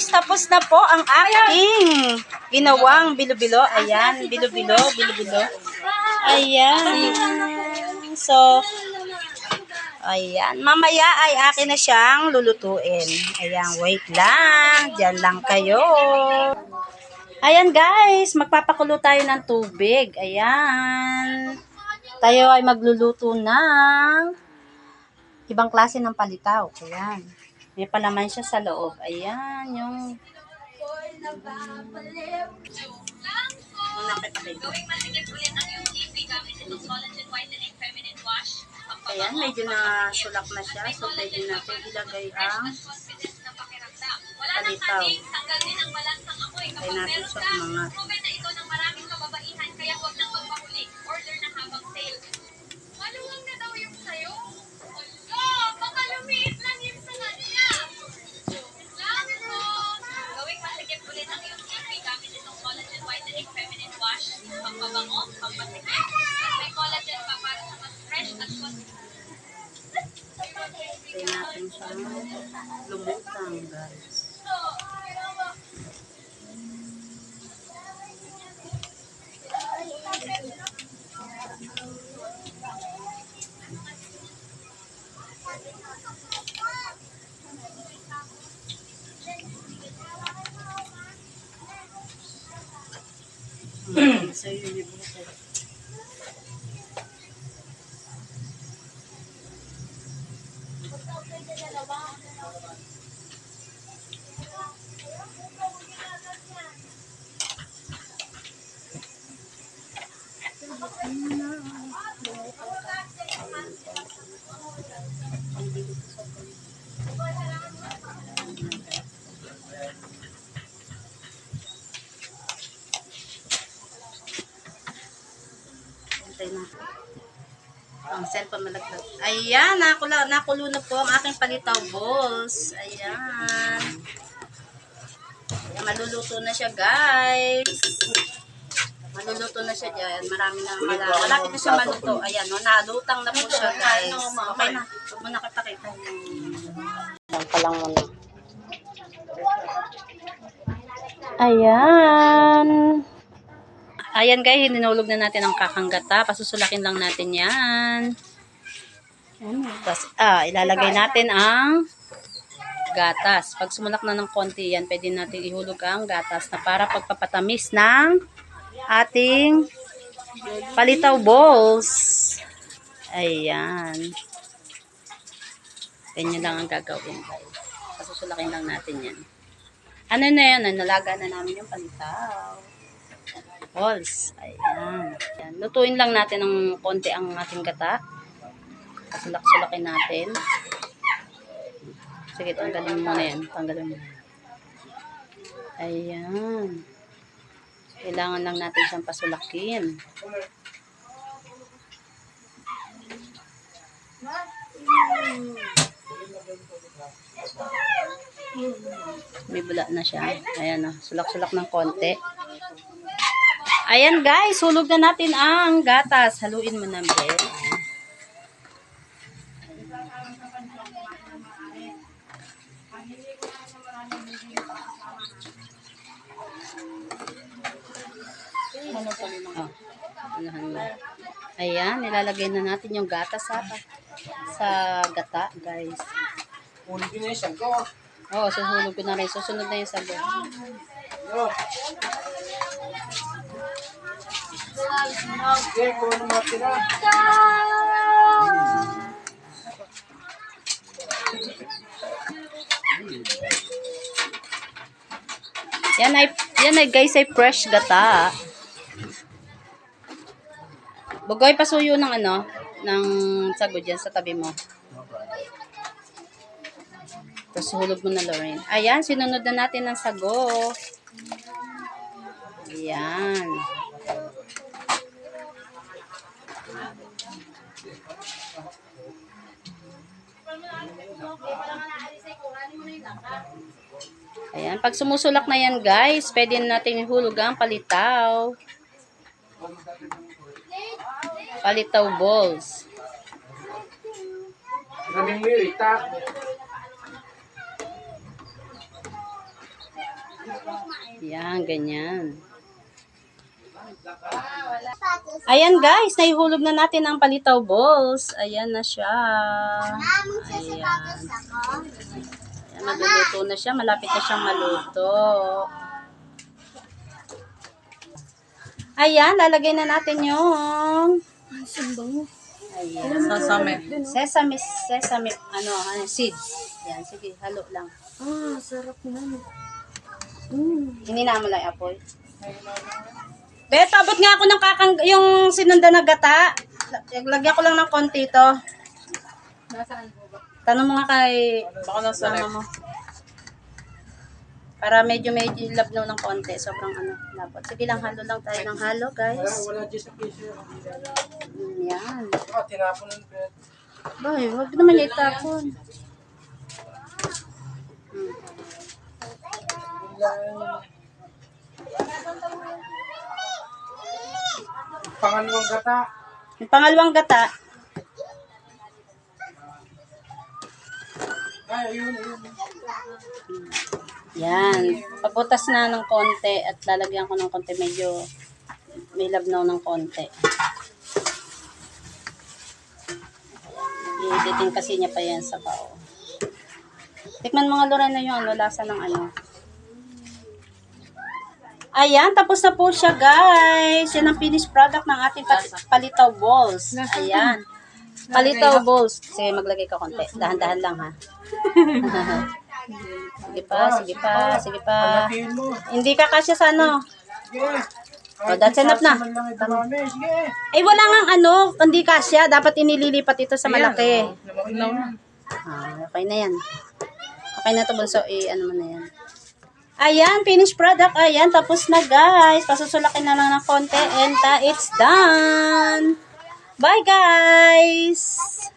guys, tapos na po ang aking ginawang bilo-bilo. Ayan, bilo-bilo, bilo-bilo. Ayan. So, ayan. Mamaya ay akin na siyang lulutuin. Ayan, wait lang. Diyan lang kayo. Ayan guys, magpapakulo tayo ng tubig. Ayan. Tayo ay magluluto ng ibang klase ng palitaw. Ayan. May palaman siya sa loob. Ayan, yung... Ayan, medyo na sulak na siya. So, pwede natin ilagay ang palitaw. Kaya natin siya umangat. Natin siya lumutang, guys. Hmm, so yun yung Antay na. Ang cellphone malaglag. Ayan, nakulo, nakulo na po ang aking palitaw balls. Ayan. Ayan, maluluto na siya, guys. Maluluto na siya dyan. Marami na, mala, malapit na siya maluto. Ayan, no, nalutang na po siya, guys. Okay na. Huwag mo na kita-kita. Ayan pa lang muna. Ayan. Ayan guys, hinulog na natin ang kakanggata. Pasusulakin lang natin yan. Tapos, ah, ilalagay natin ang gatas. Pag sumulak na ng konti yan, pwede natin ihulog ang gatas na para pagpapatamis ng ating palitaw balls. Ayan. Ganyan lang ang gagawin guys. Pasusulakin lang natin yan. Ano na yan? Nalaga na namin yung palitaw balls. Ayan. Ayan. Lutuin lang natin ng konti ang ating gata. Sulak-sulakin natin. Sige, tanggalin mo muna yan. Tanggalin mo. Ayan. Kailangan lang natin siyang pasulakin. May bula na siya. Ayan na. Sulak-sulak ng konti. Ayan guys, hulog na natin ang gatas. Haluin mo na, Be. Oh. Ayan, nilalagay na natin yung gatas sa, sa gata, guys. Ulit yun yung sago. Oo, oh, susunod ko na rin. Susunod na yung sago. Yan ay, yan ay guys ay fresh gata. Bugoy pasuyo ng ano, ng sago dyan sa tabi mo. Tapos hulog mo na Lorraine. Ayan, sinunod na natin ng sago. Ayan. Ayan, pag sumusulak na yan guys, pwede natin ihulog ang palitaw. Palitaw balls. Maraming mirita. Yan, ganyan. Ayan guys, naihulog na natin ang palitaw balls. Ayan na siya. Ayan. Ayan, maluluto na siya. Malapit na siyang maluto. Ayan, lalagay na natin yung Ayan. Sasame. Sesame, sesame, ano, ano, seeds. Yan, sige, halo lang. Ah, sarap na. Hindi na mo lang apoy. Bet, abot nga ako ng kakang, yung sinunda na gata. Lagyan ko lang ng konti to. Nasaan? Tanong mo nga kay Baka nasa mama mo. Para medyo medyo labnaw ng konti. Sobrang ano, labot. Sige lang, halo lang tayo ng halo, Wala, guys. wala dyan sa piso. Mm, Yan. Ah, tinapon ng pet. Bay, wag naman niya itapon. Mm. Pangalawang gata. Yung pangalawang gata, Yan. Pabutas na ng konti at lalagyan ko ng konti medyo may labnaw ng konti. I-editing kasi niya pa yan sa bao. Tikman mga Lorena yung ano, lasa ng ano. Ayan, tapos na po siya guys. Yan ang finished product ng ating palitaw balls. Ayan. Palitaw balls. Sige, maglagay ka konti. Dahan-dahan lang ha. sige pa, sige pa, sige pa. Hindi ka kasya sa ano. Oh, that's enough na. Ay, wala nga ano, hindi kasya. Dapat inililipat ito sa malaki. Ah, okay na yan. Okay na to bunso. Eh, ano mo na yan. Ayan, finished product. Ayan, tapos na guys. Pasusulakin na lang ng konti and uh, it's done. Bye guys!